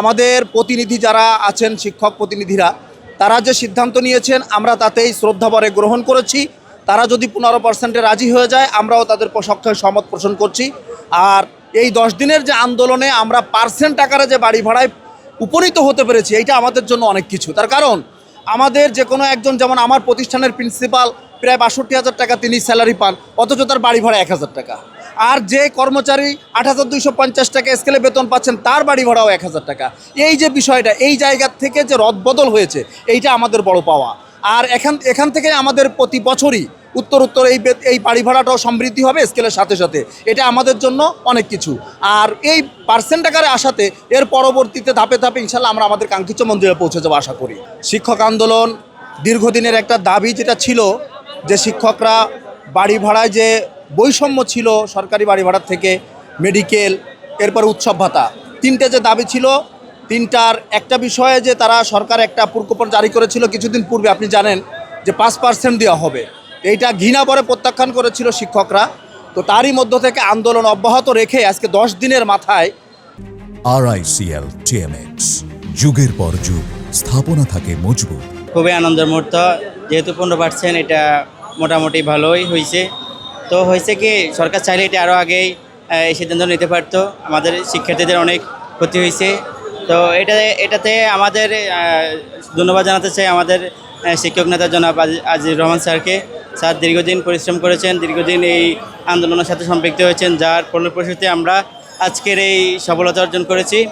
আমাদের প্রতিনিধি যারা আছেন, শিক্ষক প্রতিনিধিরা, তারা যে সিদ্ধান্ত নিয়েছেন, আমরা তাতেই শ্রদ্ধাভরে গ্রহণ করেছি। তারা যদি পনেরো পার্সেন্টে রাজি হয়ে যায়, আমরাও তাদের পক্ষে সমত পোষণ করছি। আর এই দশ দিনের যে আন্দোলনে আমরা পার্সেন্ট আকারে যে বাড়ি ভাড়ায় উপনীত হতে পেরেছি, এইটা আমাদের জন্য অনেক কিছু। তার কারণ, আমাদের যে কোনো একজন, যেমন আমার প্রতিষ্ঠানের প্রিন্সিপাল, প্রায় বাষট্টি হাজার টাকা তিনি স্যালারি পান, অথচ তার বাড়ি ভাড়া এক হাজার টাকা। আর যে কর্মচারী আট হাজার দুইশো পঞ্চাশ টাকা স্কেলে বেতন পাচ্ছেন, তার বাড়ি ভাড়াও এক হাজার টাকা। এই যে বিষয়টা, এই জায়গার থেকে যে রদবদল হয়েছে, এইটা আমাদের বড় পাওয়া। আর এখান এখান থেকে আমাদের প্রতি বছরই উত্তর উত্তর এই এই বাড়ি ভাড়াটাও সমৃদ্ধি হবে স্কেলের সাথে সাথে। এটা আমাদের জন্য অনেক কিছু। আর এই পার্সেন্ট আকারে আসাতে এর পরবর্তীতে ধাপে ধাপে ইনশাল্লাহ আমরা আমাদের কাঙ্ক্ষিত মন্দিরে পৌঁছে যাব আশা করি। শিক্ষক আন্দোলন দীর্ঘদিনের একটা দাবি যেটা ছিল যে শিক্ষকরা বাড়ি ভাড়ায় যে বৈষম্য ছিল সরকারি বাড়ি ভাড়ার থেকে মেডিকেল এরপর উৎসব ভাতা। তিনটে যে দাবি ছিল তিনটার একটা বিষয়ে যে তারা সরকার একটা প্রজ্ঞাপন জারি করেছিল কিছুদিন পূর্বে আপনি জানেন যে পাঁচ পার্সেন্ট দেওয়া হবে। এইটা ঘৃণা পরে প্রত্যাখ্যান করেছিল শিক্ষকরা। তো তারই মধ্য থেকে আন্দোলন অব্যাহত রেখে আজকে দশ দিনের মাথায় আরআইসিএল টিএমএক্স যুগের পর যুগ স্থাপনা থাকে মজবুত। খুবই আনন্দের মুহূর্ত যেহেতু পনেরো পার্সেন্ট এটা মোটামুটি ভালোই হয়েছে তো হয়েছে কি, সরকার চাইলে এটা আরও আগেই এই সিদ্ধান্ত নিতে পারতো। আমাদের শিক্ষার্থীদের অনেক ক্ষতি হয়েছে। তো এটা, এটাতে আমাদের ধন্যবাদ জানাতে চাই আমাদের শিক্ষক নেতা জনাব আজি- আজিজুর রহমান স্যারকে। স্যার দীর্ঘদিন পরিশ্রম করেছেন, দীর্ঘদিন এই আন্দোলনের সাথে সম্পৃক্ত হয়েছেন, যার ফলপ্রসূতে আমরা আজকের এই সফলতা অর্জন করেছি।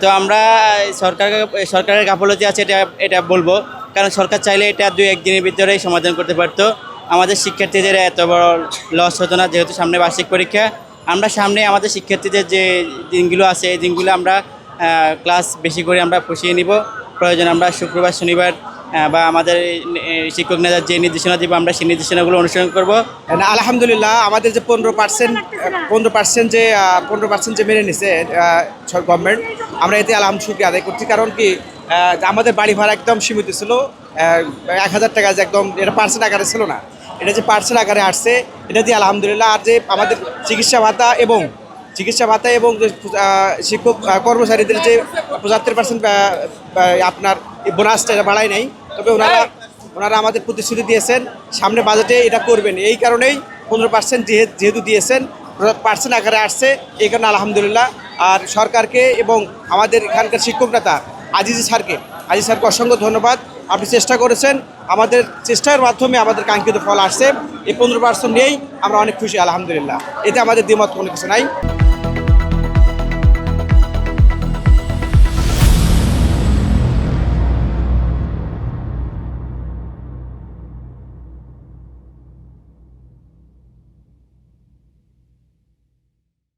তো আমরা সরকার সরকারের গাফলতি আছে এটা এটা বলব। কারণ সরকার চাইলে এটা দুই একদিনের ভিতরেই সমাধান করতে পারতো। আমাদের শিক্ষার্থীদের এত বড় লস হতো না, যেহেতু সামনে বার্ষিক পরীক্ষা। আমরা সামনে আমাদের শিক্ষার্থীদের যে দিনগুলো আছে, এই দিনগুলো আমরা ক্লাস বেশি করে আমরা পুষিয়ে নিব। প্রয়োজন আমরা শুক্রবার, শনিবার বা আমাদের শিক্ষক নেতার যে নির্দেশনা দিব, আমরা সেই নির্দেশনাগুলো অনুসরণ করব। আলহামদুলিল্লাহ, আমাদের যে পনেরো পার্সেন্ট পনেরো পার্সেন্ট যে পনেরো পার্সেন্ট যে মেনে নিছে গভর্নমেন্ট আমরা এতে আলহাম শুক্রিয়া আদায় করছি। কারণ কি আমাদের বাড়ি ভাড়া একদম সীমিত ছিল। এক হাজার টাকা যে একদম, এটা পার্সেন্ট আকারে ছিল না। এটা যে পার্সেন্ট আকারে আসছে, এটা দিয়ে আলহামদুলিল্লাহ। আর যে আমাদের চিকিৎসা ভাতা এবং চিকিৎসা ভাতা এবং শিক্ষক কর্মচারীদের যে পঁচাত্তর পার্সেন্ট আপনার বোনাসটা এটা বাড়ায় নাই। তবে ওনারা ওনারা আমাদের প্রতিশ্রুতি দিয়েছেন, সামনে বাজেটে এটা করবেন। এই কারণেই পনেরো পার্সেন্ট যেহেতু দিয়েছেন পার্সেন্ট আকারে আসছে। এই কারণে আলহামদুলিল্লাহ। আর সরকারকে এবং আমাদের এখানকার শিক্ষক নেতা আজিজি স্যারকে, আজিজ স্যারকে অসংখ্য ধন্যবাদ। আপনি চেষ্টা করেছেন আমাদের চেষ্টার মাধ্যমে আমাদের কাঙ্ক্ষিত ফল আসছে। এই পনেরো পার্সেন্ট নিয়েই আমরা অনেক খুশি, আলহামদুলিল্লাহ। এতে আমাদের দ্বিমত কোনো কিছু নাই।